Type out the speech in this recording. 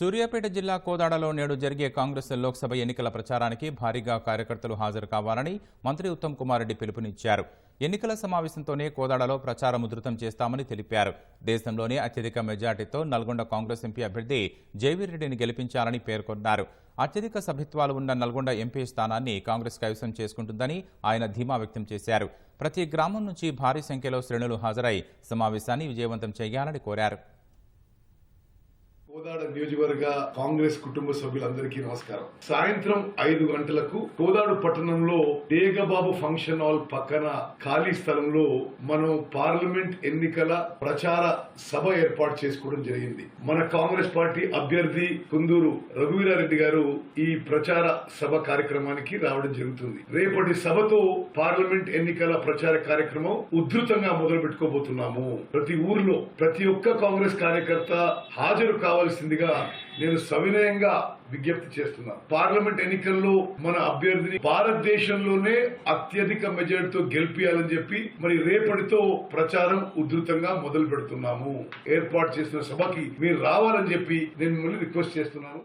సూర్యాపేట జిల్లా కోదాడలో నేడు జరిగే కాంగ్రెస్ లోక్సభ ఎన్నికల ప్రచారానికి భారీగా కార్యకర్తలు హాజరు కావాలని మంత్రి ఉత్తమ్ కుమార్ రెడ్డి పిలుపునిచ్చారు. ఎన్నికల సమావేశంతోనే కోదాడలో ప్రచారం ఉధృతం చేస్తామని తెలిపారు. దేశంలోనే అత్యధిక మెజార్టీతో నల్గొండ కాంగ్రెస్ ఎంపీ అభ్యర్థి జేవీరెడ్డిని రెడ్డిని గెలిపించాలని పేర్కొన్నారు. అత్యధిక సభ్యత్వాలు ఉన్న నల్గొండ ఎంపీ స్థానాన్ని కాంగ్రెస్ కైవసం చేసుకుంటుందని ఆయన ధీమా వ్యక్తం చేశారు. ప్రతి గ్రామం నుంచి భారీ సంఖ్యలో శ్రేణులు హాజరై సమావేశాన్ని విజయవంతం చేయాలని కోరారు. కోదాడ నియోజకవర్గ కాంగ్రెస్ కుటుంబ సభ్యులందరికీ నమస్కారం. సాయంత్రం ఐదు గంటలకు కోదాడు పట్టణంలో డేగబాబు ఫంక్షన్ హాల్ పక్కన ఖాళీ స్థలంలో మనం పార్లమెంట్ ఎన్నికల ప్రచార సభ ఏర్పాటు చేసుకోవడం జరిగింది. మన కాంగ్రెస్ పార్టీ అభ్యర్థి కుందూరు రఘువీరారెడ్డి గారు ఈ ప్రచార సభ కార్యక్రమానికి రావడం జరుగుతుంది. రేపటి సభతో పార్లమెంట్ ఎన్నికల ప్రచార కార్యక్రమం ఉధృతంగా మొదలు పెట్టుకోబోతున్నాము ప్రతి ఊర్లో ప్రతి ఒక్క కాంగ్రెస్ కార్యకర్త హాజరు కావాల్సిందిగా నేను సవినయంగా విజ్ఞప్తి చేస్తున్నాను పార్లమెంట్ ఎన్నికల్లో మన అభ్యర్థిని భారతదేశంలోనే అత్యధిక మెజార్టీతో గెలిపియాలని చెప్పి మరి రేపటితో ప్రచారం ఉధృతంగా మొదలు పెడుతున్నాము ఏర్పాటు చేసిన సభకి మీరు రావాలని చెప్పి నేను మిమ్మల్ని రిక్వెస్ట్ చేస్తున్నాను.